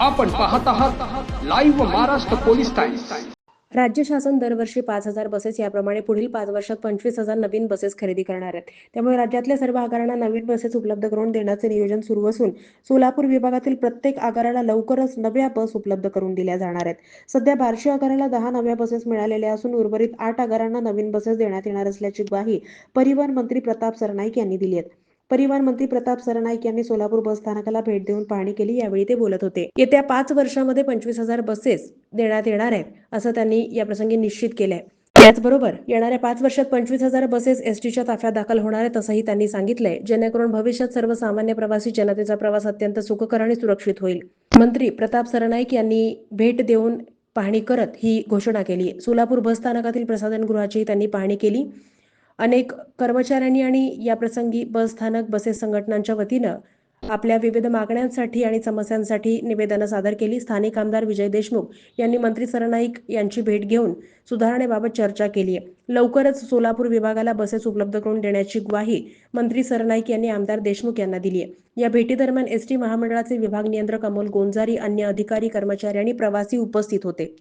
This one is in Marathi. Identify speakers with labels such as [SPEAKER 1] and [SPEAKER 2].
[SPEAKER 1] आपण पाहत आहात लाईव्ह महाराष्ट्र पोलीस टाइम्स
[SPEAKER 2] राज्य शासन दरवर्षी पाच हजार बसेस याप्रमाणे पुढील पाच वर्षात पंचवीस हजार नवीन बसेस खरेदी करणार आहेत. त्यामुळे राज्यातल्या सर्व आगारांना नवीन बसेस उपलब्ध करून देण्याचे नियोजन सुरू असून सोलापूर विभागातील प्रत्येक आगाराला लवकरच नव्या बस उपलब्ध करून दिल्या जाणार आहेत. सध्या बार्शी आगाराला दहा नव्या बसेस मिळालेल्या असून उर्वरित आठ आगारांना नवीन बसेस देण्यात येणार असल्याची ग्वाही परिवहन मंत्री प्रताप सरनाईक यांनी दिली आहे. परिवहन मंत्री प्रताप सरनाईक यांनी सोलापूर बस स्थानकाला भेट देऊन पाहणी केली यावेळी ते बोलत होते. येत्या पाच वर्षामध्ये पंचवीस हजार बसेस देण्यात येणार आहेत असं त्यांनी याप्रसंगी निश्चित केलंय. त्याचबरोबर येणाऱ्या पाच वर्षात पंचवीस हजार बसेस एसटीच्या ताफ्यात दाखल होणार आहेत असंही त्यांनी सांगितलंय जेणेकरून भविष्यात सर्वसामान्य प्रवासी जनतेचा प्रवास अत्यंत सुखकर आणि सुरक्षित होईल. मंत्री प्रताप सरनाईक यांनी भेट देऊन पाहणी करत ही घोषणा केली. सोलापूर बस स्थानकातील प्रसाधनगृहाची त्यांनी पाहणी केली. अनेक कर्मचाऱ्यांनी आणि या प्रसंगी बस स्थानक बसेस संघटनांच्या वतीनं आपल्या विविध मागण्यांसाठी आणि समस्यांसाठी निवेदनं सादर केली. स्थानिक आमदार विजय देशमुख यांनी मंत्री सरनाईक यांची भेट घेऊन सुधारणेबाबत चर्चा केली आहे. लवकरच सोलापूर विभागाला बसेस उपलब्ध करून देण्याची ग्वाही मंत्री सरनाईक यांनी आमदार देशमुख यांना दिली आहे. या भेटीदरम्यान एसटी महामंडळाचे विभाग नियंत्रक अमोल गोंजारी अन्य अधिकारी कर्मचारी आणि प्रवासी उपस्थित होते.